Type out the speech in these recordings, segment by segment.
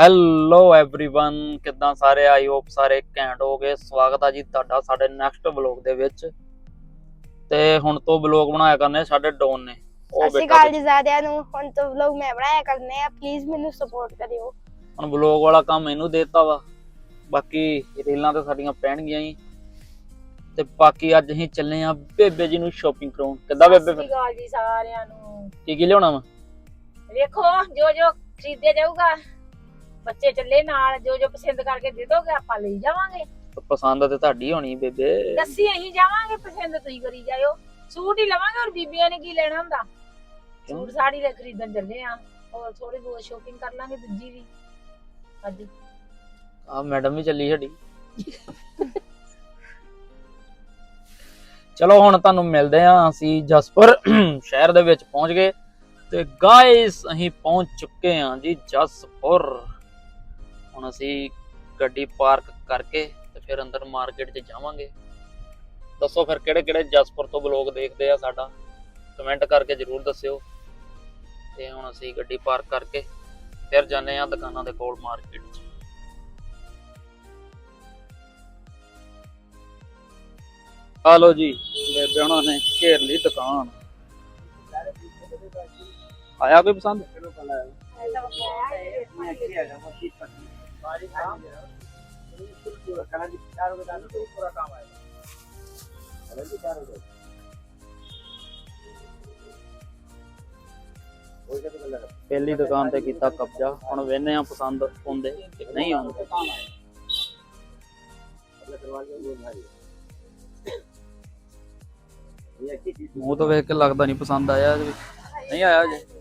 Hello everyone ਕਿੱਦਾਂ ਸਾਰੇ I hope ਸਾਰੇ ਘੈਂਟ ਹੋ ਗਏ ਸਵਾਗਤ ਆ ਜੀ ਤੁਹਾਡਾ ਸਾਡੇ ਨੈਕਸਟ ਵਲੌਗ ਦੇ ਵਿੱਚ ਤੇ ਹੁਣ ਤੋਂ ਵਲੌਗ ਬਣਾਇਆ ਕਰਨੇ ਸਾਡੇ ਡੋਨ ਨੇ ਉਹ ਸਤਿ ਸ਼੍ਰੀ ਬੇਟਾ ਅਕਾਲ ਜੀ ਸਾਰਿਆਂ ਨੂੰ ਹੁਣ ਤੋਂ ਵਲੌਗ ਮੈਂ ਬਣਾਇਆ ਕਰਨੇ ਆ ਪਲੀਜ਼ ਮੈਨੂੰ ਸਪੋਰਟ ਕਰਿਓ ਹੁਣ ਵਲੌਗ ਵਾਲਾ ਕੰਮ ਇਹਨੂੰ ਦੇਤਾ ਵਾ ਬਾਕੀ ਰੀਲਾਂ ਤੇ ਸਾਡੀਆਂ ਪੈਣਗੀਆਂ ਹੀ ਤੇ ਬਾਕੀ ਅੱਜ ਅਸੀਂ ਚੱਲੇ ਆ ਬੇਬੇ ਜੀ ਨੂੰ ਸ਼ਾਪਿੰਗ ਕਰਾਉਣ ਕਿੱਦਾਂ ਬੇਬੇ ਸਤਿ ਸ਼੍ਰੀ ਫਿਰ ਅਕਾਲ ਜੀ ਸਾਰਿਆਂ ਨੂੰ ਕੀ ਕੀ ਲਿਆਉਣਾ ਵਾ ਵੇਖੋ ਜੋ ਜੋ ਖਰੀਦਿਆ ਜਾਊਗਾ ਬੱਚੇ ਚੱਲੇ ਨਾਲ ਜੋ ਜੋ ਪਸੰਦ ਕਰਕੇ ਦੇ ਦੋਗੇ ਆਪਾਂ ਲਈ ਜਾਵਾਂਗੇ। ਪਸੰਦ ਤੇ ਤੁਹਾਡੀ ਹੋਣੀ ਬੇਬੇ। ਦੱਸੀ ਅਸੀਂ ਜਾਵਾਂਗੇ ਪਸੰਦ ਤੁਸੀਂ ਕਰੀ ਜਾਇਓ। ਸੂਟ ਹੀ ਲਵਾਂਗੇ ਔਰ ਬੀਬੀਆਂ ਨੇ ਕੀ ਲੈਣਾ ਹੁੰਦਾ? ਸੂਟ ਸਾੜੀ ਲੈ ਖਰੀਦਣ ਚੱਲੇ ਆ ਔਰ ਥੋੜੀ ਬਹੁਤ ਸ਼ੋਪਿੰਗ ਕਰ ਲਾਂਗੇ ਦੂਜੀ ਵੀ। ਅੱਜ। ਆ ਮੈਡਮ ਵੀ ਚੱਲੀ ਸਾਡੀ। ਚਲੋ ਹੁਣ ਤੁਹਾਨੂੰ ਮਿਲਦੇ ਆ ਅਸੀਂ ਜਸਪੁਰ ਸ਼ਹਿਰ ਦੇ ਵਿੱਚ ਪਹੁੰਚ ਗਏ। ਤੇ ਗਾਇਸ ਅਸੀਂ ਪਹੁੰਚ ਚੁੱਕੇ ਹਾਂ ਜੀ ਜਸਪੁਰ। ਹੁਣ ਅਸੀਂ ਗੱਡੀ ਪਾਰਕ ਕਰਕੇ ਤੇ ਫਿਰ ਅੰਦਰ ਮਾਰਕੀਟ 'ਚ ਜਾਵਾਂਗੇ। ਦੱਸੋ ਫਿਰ ਕਿਹੜੇ ਕਿਹੜੇ ਜਸਪੁਰ ਤੋਂ ਬਲੌਗ ਦੇਖਦੇ ਆ ਸਾਡਾ? ਕਮੈਂਟ ਕਰਕੇ ਜਰੂਰ ਦੱਸਿਓ। ਤੇ ਹੁਣ ਅਸੀਂ ਗੱਡੀ ਪਾਰਕ ਕਰਕੇ ਫਿਰ ਜਾਂਦੇ ਆ ਦੁਕਾਨਾਂ ਦੇ ਕੋਲ ਮਾਰਕੀਟ 'ਚ। ਆ ਲੋ ਜੀ, ਬੇਬੇ ਉਹਨਾਂ ਨੇ ਘੇਰ ਲਈ ਦੁਕਾਨ। ਆਇਆ ਕੋਈ ਪਸੰਦ? ਪਹਿਲੀ ਦੁਕਾਨ ਤੇ ਕੀਤਾ ਕਬਜ਼ਾ। ਹੁਣ ਵੇਨੇ ਆ ਪਸੰਦ ਆਉਂਦੇ ਨਹੀਂ ਆਉਂਦੇ। ਮੂੰਹ ਤੋਂ ਵੇਖ ਕੇ ਲੱਗਦਾ ਨਹੀਂ ਪਸੰਦ ਆਇਆ ਨਹੀਂ ਆਇਆ ਜੇ।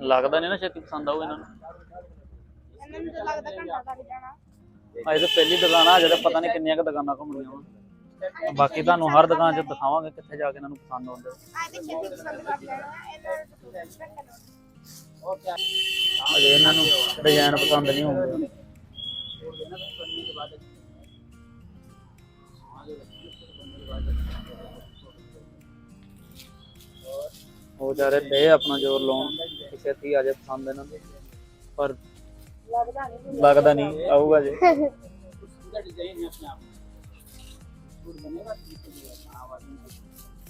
ਲੱਗਦਾ ਨਹੀਂ ਨਾ ਛੇਤੀ ਪਸੰਦ ਆਊ ਇਹਨਾਂ ਨੂੰ। ਇਹਨਾਂ ਨੂੰ ਤਾਂ ਲੱਗਦਾ ਘੰਟਾ ਲੱਗ ਜਾਣਾ। ਅਜੇ ਤਾਂ ਪਹਿਲੀ ਦੁਕਾਨ ਆ ਜਿਹੜੇ ਪਤਾ ਨਹੀਂ ਕਿੰਨੀਆਂ ਕੁ ਦੁਕਾਨਾਂ ਘੁੰਮਣੀਆਂ ਵਾ। ਬਾਕੀ ਤੁਹਾਨੂੰ ਹਰ ਦੁਕਾਨ 'ਚ ਦਿਖਾਵਾਂਗੇ ਕਿੱਥੇ ਜਾ ਕੇ ਇਹਨਾਂ ਨੂੰ ਪਸੰਦ ਆਉਂਦੇ ਆ। ਤੇ ਛੇਤੀ ਪਸੰਦ ਕਰ ਲੈਣਾ ਇਹਨਾਂ ਨੂੰ ਅਜੇ ਇਹਨਾਂ ਨੂੰ ਡਿਜ਼ਾਈਨ ਪਸੰਦ ਨਹੀਂ ਹੁੰਦੇ ਉਹ ਜਾ ਰਹੇ ਦੇ ਆਪਣਾ ਜ਼ੋਰ ਲਾਉਣ। ਛੇਤੀ ਆ ਜਾਏ ਪਸੰਦ ਇਹਨਾਂ ਨੂੰ ਪਰ ਲੱਗਦਾ ਨਹੀਂ ਆਊਗਾ ਜੇ।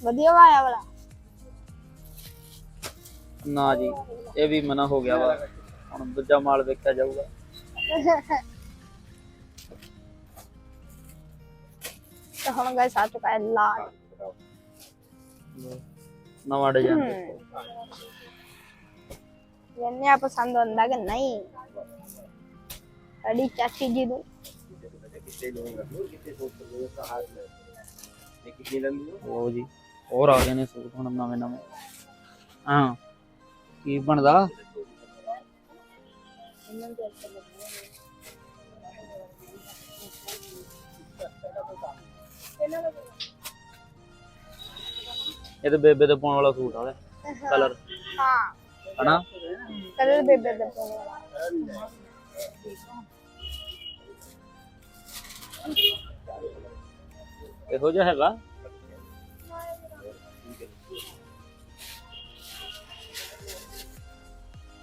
ਵਧੀਆ ਵਾਇਆ ਵਾਲਾ। ਨਾ ਜੀ ਇਹ ਵੀ ਮਨਾ ਹੋ ਗਿਆ ਵਾ। ਹੁਣ ਦੂਜਾ ਮਾਲ ਵੇਖਿਆ ਜਾਊਗਾ। ਤਾਂ ਹੁਣ ਗਾਇਸ ਆ ਚੁੱਕਾ ਹੈ ਲਾਲ ਨਵਾਂ ਡਿਜ਼ਾਈਨ। ਇਹਨੇ ਆ ਪਸੰਦ ਆਉਂਦਾ ਕਿ ਨਹੀਂ ਅੜੀ ਚਾਚੀ ਜੀ ਨੂੰ ਉਹ ਜੀ ਹੋਰ ਆ ਗਏ ਨੇ ਸੂਟ ਹੁਣ ਨਵੇਂ ਨਵੇਂ ਹਾਂ ਕੀ ਬਣਦਾ ਇਹ ਤੇ ਬੇਬੇ ਦੇ ਪਾਉਣ ਵਾਲਾ ਸੂਟ ਆ ਕਲਰ ਹਾਂ ಅಣ್ಣ ಕಲರ್ ಬೇಬರ್ ये हो जाएगा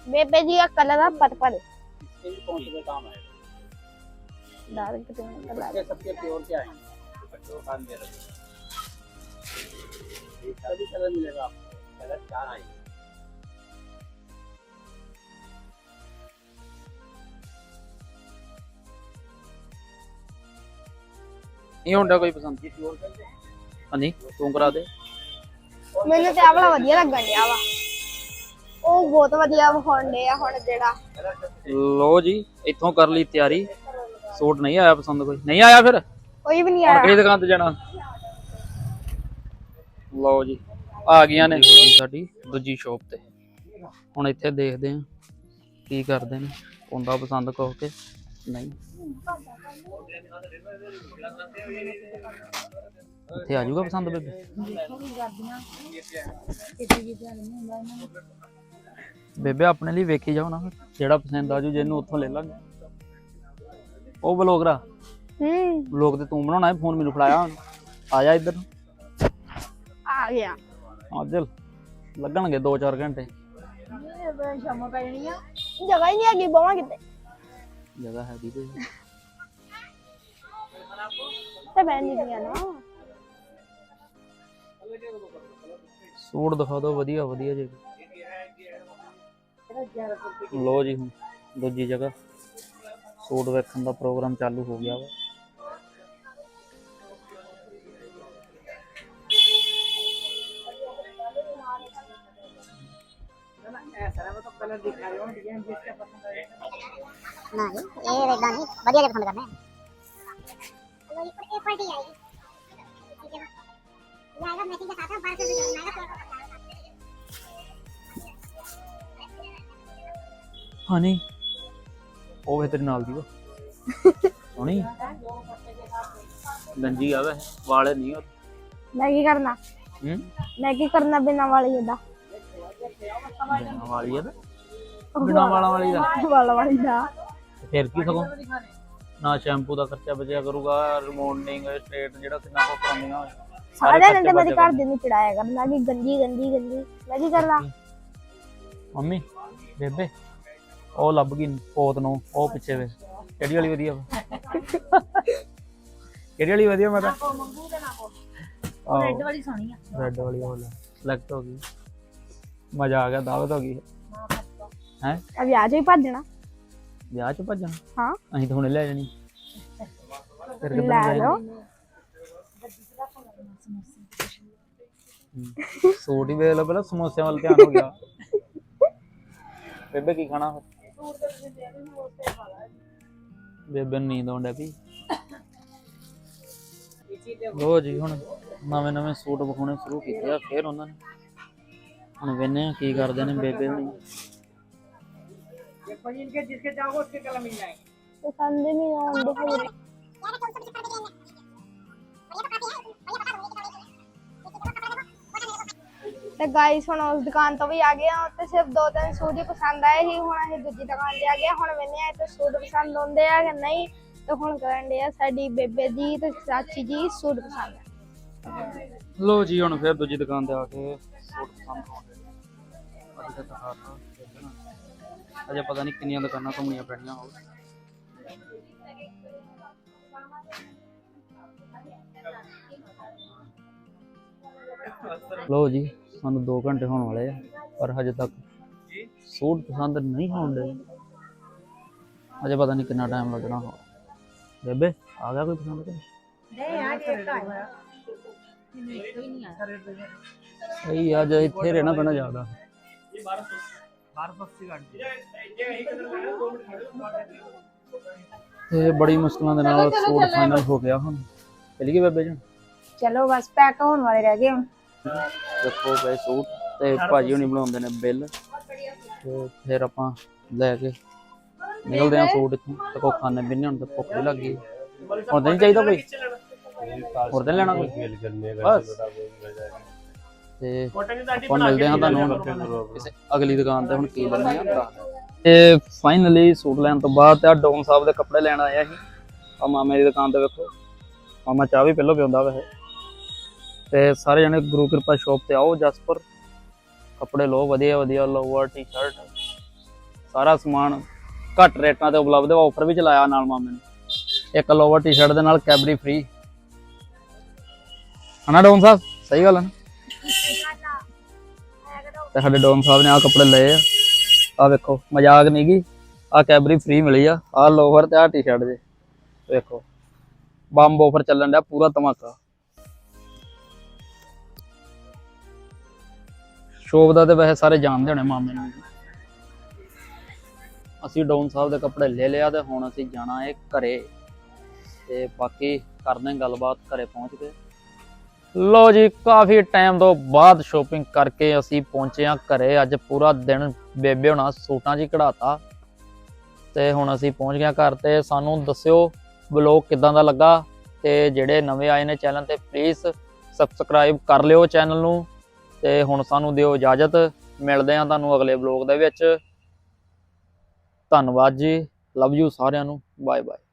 बेबे जी का कलर है पर्पल। इसके भी कौन से काम है डार्क सबके प्योर क्या है दुकान दे रहे हैं इसका भी कलर मिलेगा आपको कलर चार आएँगे? ਇਹ ਹੁੰਦਾ ਕੋਈ ਪਸੰਦ ਹਾਂਜੀ ਤੂੰ ਕਰਾ ਦੇ। ਮੈਨੂੰ ਤੇ ਆਹ ਵਾਲਾ ਵਧੀਆ ਲੱਗਣ ਡਿਆ ਵਾ। ਉਹ ਬਹੁਤ ਵਧੀਆ ਵਿਖਾਉਣ ਡਿਆ ਹੁਣ ਜਿਹੜਾ। ਲੋ ਜੀ ਇੱਥੋਂ ਕਰ ਲਈ ਤਿਆਰੀ। ਸੂਟ ਨਹੀਂ ਆਇਆ ਪਸੰਦ ਕੋਈ। ਨਹੀਂ ਆਇਆ ਫਿਰ? ਕੋਈ ਵੀ ਨਹੀਂ ਹੁਣ ਆਇਆ। ਕਿਹੜੀ ਦੁਕਾਨ ਤੇ ਜਾਣਾ? ਲਓ ਜੀ ਆ ਗਈਆਂ ਨੇ ਸਾਡੀ ਦੂਜੀ ਸ਼ੋਪ ਤੇ। ਹੁਣ ਇੱਥੇ ਦੇਖਦੇ ਆਂ ਕੀ ਕਰਦੇ ਨੇ। ਹੁੰਦਾ ਪਸੰਦ ਕਹੋ ਕੇ। ਨਹੀਂ। ਇੱਥੇ ਆ ਜਾਊਗਾ ਪਸੰਦ ਬੇਬੇ? ਬੇਬੇ ਆਪਣੇ ਲਈ ਵੇਖੀ ਜਾਓ ਨਾ ਫਿਰ। ਜਿਹੜਾ ਪਸੰਦ ਆ ਜੂ ਜਿਹਨੂੰ ਉੱਥੋਂ ਲੈ ਲਾਂਗੇ। ਉਹ ਬਲੌਗਰਾ ਹੂੰ। ਬਲੌਗ ਤੇ ਤੂੰ ਬਣਾਉਣਾ ਹੈ ਫੋਨ ਮੈਨੂੰ ਫੜਾਇਆ ਹੁਣ। ਆ ਜਾ ਇੱਧਰ। ਆ ਗਿਆ। ਆ ਚੱਲ ਲੱਗਣਗੇ 2-4 ਘੰਟੇ। ਇਹ ਸ਼ਾਮਾਂ ਪੈ ਜਾਣੀਆਂ। ਜਗ੍ਹਾ ਹੀ ਨਹੀਂ ਹੈਗੀ ਬਵਾਂ ਕਿਤੇ। ਜਗ੍ਹਾ ਹੈਗੀ ਤੇ। ਤੇ ਮੈਂ ਨਹੀਂ ਗਿਆ ਨਾ ਸੂਟ ਦਿਖਾ ਦਿਓ ਵਧੀਆ ਵਧੀਆ ਜੀ ਲੋ ਜੀ ਹੁਣ ਦੂਜੀ ਜਗ੍ਹਾ ਸੂਟ ਵੇਖਣ ਦਾ ਪ੍ਰੋਗਰਾਮ ਚਾਲੂ ਹੋ ਗਿਆ ਵਾ नहीं ये एकदम नहीं बढ़िया जगह पसंद करना है चलो ये पर एक पार्टी आएगी ठीक है ना ये आएगा मैचिंग के साथ में बारह सौ रुपये में आएगा ਹਨੀ ਉਹ ਵੇ ਤੇਰੇ ਨਾਲ ਦੀ ਵਾ ਸੋਹਣੀ ਗੰਜੀ ਆ ਵੇ ਵਾਲੇ ਨਹੀਂ ਉਹ ਮੈਂ ਕੀ ਕਰਨਾ ਹੂੰ ਮੈਂ ਕੀ ਕਰਨਾ ਬਿਨਾਂ ਵਾਲੀ ਦਾ ਬਿਨਾਂ ਵਾਲੀ ਆ ਤੇ ਬਿਨਾਂ ਵਾਲਾਂ ਵਾਲੀ ਦਾ ਵਾਲਾ ਵਾਲੀ ਦਾ ਫਿਰ ਕੀ ਸਗੋਂ ਨਾ ਸ਼ੈਂਪੂ ਦਾ ਖਰਚਾ ਬਚਿਆ ਕਰੂਗਾ ਰਿਮੋਨਿੰਗ ਸਟ੍ਰੇਟ ਜਿਹੜਾ ਕਿੰਨਾ ਕੋ ਕਰਾਉਂਦੀਆਂ ਹੋਏ। ਸਾਰੇ ਖਰਚੇ ਨੇ ਤੇ ਮੇਰੇ ਘਰ ਦੇ ਨੂੰ ਚੜਾਇਆ ਕਰਨਾ ਕਿ ਗੰਦੀ ਗੰਦੀ ਗੰਦੀ ਮੈਂ ਕੀ ਕਰਨਾ? ਮੰਮੀ ਬੇਬੇ ਉਹ ਲੱਭ ਗਈ ਪੋਤ ਨੂੰ ਉਹ ਪਿੱਛੇ ਵੇ। ਕਿਹੜੀ ਵਾਲੀ ਵਧੀਆ ਵਾ? ਕਿਹੜੀ ਵਾਲੀ ਵਧੀਆ ਮੈਂ ਤਾਂ? ਮੰਗੂ ਨਾ ਰੈੱਡ ਵਾਲੀ ਸੋਹਣੀ ਆ। ਰੈੱਡ ਵਾਲੀ ਹੋ ਲੈ ਸਿਲੈਕਟ ਹੋ ਗਈ। ਮਜ਼ਾ ਆ ਗਿਆ ਦਾਵਤ ਹੋ ਗਈ। ਹੈ? ਆ ਵਿਆਹ 'ਚ ਹੀ ਭੱਜਣਾ ਵਿਆਹ ਚ ਭੱਜਣਾ ਹਾਂ। ਅਸੀਂ ਤਾਂ ਹੁਣੇ ਲੈ ਜਾਣੀ। ਫਿਰ ਕਿੱਦਾਂ ਲੈ? ਲਓ। ਹੂੰ। ਸੂਟ ਹੀ ਵੇਖ ਲਓ ਪਹਿਲਾਂ ਸਮੋਸਿਆਂ ਵੱਲ ਧਿਆਨ ਹੋ ਗਿਆ। ਬੇਬੇ ਕੀ ਖਾਣਾ? ਬੇਬੇ ਨੂੰ ਨੀਂਦ ਆਉਂਦਾ ਪਈ। ਲੋ ਜੀ ਹੁਣ ਨਵੇਂ ਨਵੇਂ ਸੂਟ ਵਿਖਾਉਣੇ ਸ਼ੁਰੂ ਕੀਤੇ ਆ ਫਿਰ ਉਹਨਾਂ ਨੇ। ਹੁਣ ਵੇਨੇ ਕੀ ਕਰਦੇ ਨੇ ਬੇਬੇ ਹੁਣੀ। ਪਸੰਦ ਹੀ ਨਹੀਂ ਆਉਂਦੇ ਫਿਰ ਤੇ ਗਾਈਸ ਹੁਣ ਉਸ ਦੁਕਾਨ ਤੋਂ ਵੀ ਆ ਗਏ ਆ ਤੇ ਸਿਰਫ ਦੋ ਤਿੰਨ ਸੂਟ ਹੀ ਪਸੰਦ ਆਏ ਸੀ ਹੁਣ ਅਸੀਂ ਦੂਜੀ ਦੁਕਾਨ ਤੇ ਆ ਗਏ ਆ। ਹੁਣ ਵੇਨੇ ਆ ਤੇ ਸੂਟ ਪਸੰਦ ਆਉਂਦੇ ਆ ਕਿ ਨਹੀਂ ਤੇ ਹੁਣ ਕਰਨ ਦੇ ਆ ਸਾਡੀ ਬੇਬੇ ਦੀ ਤੇ ਚਾਚੀ ਜੀ ਸੂਟ ਪਸੰਦ ਆ ਲੋ ਜੀ ਹੁਣ ਫਿਰ ਦੂਜੀ ਦੁਕਾਨ ਤੇ ਆ ਕੇ ਸੂਟ ਪਸੰਦ ਆਉਂਦੇ ਅੱਜ ਤਾਂ ਦਿਖਾਤਾ ਦੇਖਣਾ। ਅਜੇ ਪਤਾ ਨਹੀਂ ਕਿੰਨੀਆਂ ਦੁਕਾਨਾਂ ਘੁੰਮਣੀਆਂ ਪੈਣੀਆਂ ਹੋਣ। ਲੋ ਜੀ ਸਾਨੂੰ 2 ਘੰਟੇ ਹੋਣ ਵਾਲੇ ਆ ਪਰ ਹਜੇ ਤੱਕ ਸੂਟ ਪਸੰਦ ਨਹੀਂ ਹੋਣ ਦੇ। ਅਜੇ ਪਤਾ ਨਹੀਂ ਕਿੰਨਾ ਟਾਈਮ ਲੱਗਣਾ ਹੋ ਬੇਬੇ ਆ ਗਿਆ ਕੋਈ ਪਸੰਦ? ਨਹੀਂ? ਨਹੀਂ ਆ ਕੇ ਇੱਕ ਆਇਆ ਕੋਈ ਨਹੀਂ ਆਇਆ ਸਹੀ ਆ ਜੇ ਇੱਥੇ ਰਹਿਣਾ ਪੈਣਾ ਜ਼ਿਆਦਾ। ਤੇ ਬੜੀ ਮੁਸ਼ਕਲਾਂ ਦੇ ਨਾਲ ਸੂਟ ਫਾਈਨਲ ਹੋ ਗਿਆ ਹੁਣ। ਚਲੀਏ ਬੇਬੇ ਜੀ। ਚਲੋ ਬਸ ਪੈਕ ਹੋਣ ਵਾਲੇ ਰਹਿ ਗਏ ਹੁਣ। ਦੇਖੋ ਗਏ ਸੂਟ ਤੇ ਭਾਜੀ ਹੁਣੀ ਬਣਾਉਂਦੇ ਨੇ ਬਿੱਲ। ਤੇ ਫਿਰ ਆਪਾਂ ਲੈ ਕੇ ਨਿਕਲਦੇ ਆ ਸੂਟ ਇੱਥੋਂ। ਤੇ ਕੋ ਖਾਣੇ ਪੀਣੇ ਹੁਣ ਤੇ ਭੁੱਖ ਵੀ ਲੱਗ ਗਈ। ਹੁਣ ਤਾਂ ਨਹੀਂ ਚਾਹੀਦਾ ਕੋਈ? ਹੋਰ ਤਾਂ ਲੈਣਾ ਕੋਈ ਬਸ। ਤੇ ਆਪਾਂ ਮਿਲਦੇ ਹਾਂ ਤੁਹਾਨੂੰ ਕਿਸੇ ਅਗਲੀ ਦੁਕਾਨ ਤੇ ਹੁਣ ਕੀ ਲੈਣੇ ਆ ਤੇ ਫਾਈਨਲੀ ਸੂਟ ਲੈਣ ਤੋਂ ਬਾਅਦ ਤੇ ਆ ਡੋਨ ਸਾਹਿਬ ਦੇ ਕੱਪੜੇ ਲੈਣ ਆਇਆ ਸੀ ਆ ਮਾਮੇ ਦੀ ਦੁਕਾਨ ਤੇ ਵੇਖੋ। ਮਾਮਾ ਚਾਹ ਵੀ ਪਹਿਲਾਂ ਪਿਉਂਦਾ ਵੈਸੇ। ਤੇ ਸਾਰੇ ਜਣੇ ਗੁਰੂ ਕਿਰਪਾ ਸ਼ਾਪ ਤੇ ਆਓ ਜਸਪੁਰ। ਕੱਪੜੇ ਲਓ ਵਧੀਆ ਵਧੀਆ ਲੋਵਰ ਟੀ-ਸ਼ਰਟ ਸਾਰਾ ਸਮਾਨ ਘੱਟ ਰੇਟਾਂ ਤੇ ਉਪਲਬਧ ਹੈ ਆਫਰ ਵੀ ਚਲਾਇਆ ਨਾਲ ਮਾਮੇ ਨੇ। ਇੱਕ ਲੋਵਰ ਟੀ-ਸ਼ਰਟ ਦੇ ਨਾਲ ਕੈਬਰੀ ਫ੍ਰੀ ਹਨਾ ਡੋਨ ਸਾਹਿਬ? ਸਹੀ ਗੱਲ ਹੈ ਨਾ? ਤੇ ਸਾਡੇ ਡੋਨ ਸਾਹਿਬ ਨੇ ਆ ਕੱਪੜੇ ਲਏ ਆ। ਆ ਵੇਖੋ, ਮਜ਼ਾਕ ਨਹੀਂ ਗੀ। ਆ ਕੈਬਰੀ ਫ੍ਰੀ ਮਿਲੀ ਆ। ਆ ਲੋਵਰ ਤੇ ਆ ਟੀ-ਸ਼ਰਟ ਜੇ। ਵੇਖੋ, ਬੰਬ ਆਫਰ ਚੱਲਣ ਡਿਆ, ਪੂਰਾ ਧਮਾਕਾ। ਸ਼ੋਪ ਦਾ ਤੇ ਵੈਸੇ ਸਾਰੇ ਜਾਣਦੇ ਹੋਣੇ ਮਾਮੇ ਨੂੰ। ਅਸੀਂ ਡੋਨ ਸਾਹਿਬ ਦੇ ਕੱਪੜੇ ਲੈ ਲਿਆ ਤੇ ਹੁਣ ਅਸੀਂ ਜਾਣਾ ਹੈ ਘਰੇ। ਤੇ ਬਾਕੀ ਕਰਦੇ ਹਾਂ ਗੱਲਬਾਤ, ਘਰੇ ਪਹੁੰਚ ਕੇ। ਲੋ ਜੀ, ਕਾਫੀ ਟਾਈਮ ਤੋਂ ਬਾਅਦ ਸ਼ੋਪਿੰਗ ਕਰਕੇ ਅਸੀਂ ਪਹੁੰਚੇ ਹਾਂ ਘਰੇ। ਅੱਜ ਪੂਰਾ ਦਿਨ ਬੇਬੇ ਹੋਣਾ ਸੂਟਾਂ 'ਚ ਹੀ ਕਢਾਤਾ। ਤੇ ਹੁਣ ਅਸੀਂ ਪਹੁੰਚ ਗਏ ਹਾਂ ਘਰ ਤੇ। ਸਾਨੂੰ ਦੱਸਿਓ ਵਲੌਗ ਕਿਦਾਂ ਦਾ ਲੱਗਾ ਤੇ ਜਿਹੜੇ ਨਵੇਂ ਆਏ ਨੇ ਚੈਨਲ ਤੇ ਪਲੀਜ਼ ਸਬਸਕ੍ਰਾਈਬ ਕਰ ਲਿਓ ਚੈਨਲ ਨੂੰ। ਤੇ ਹੁਣ ਸਾਨੂੰ ਦਿਓ ਇਜਾਜ਼ਤ। ਮਿਲਦੇ ਹਾਂ ਤੁਹਾਨੂੰ ਅਗਲੇ ਵਲੌਗ ਦੇ ਵਿੱਚ। ਧੰਨਵਾਦ ਜੀ। ਲਵ ਯੂ ਸਾਰਿਆਂ ਨੂੰ। Bye bye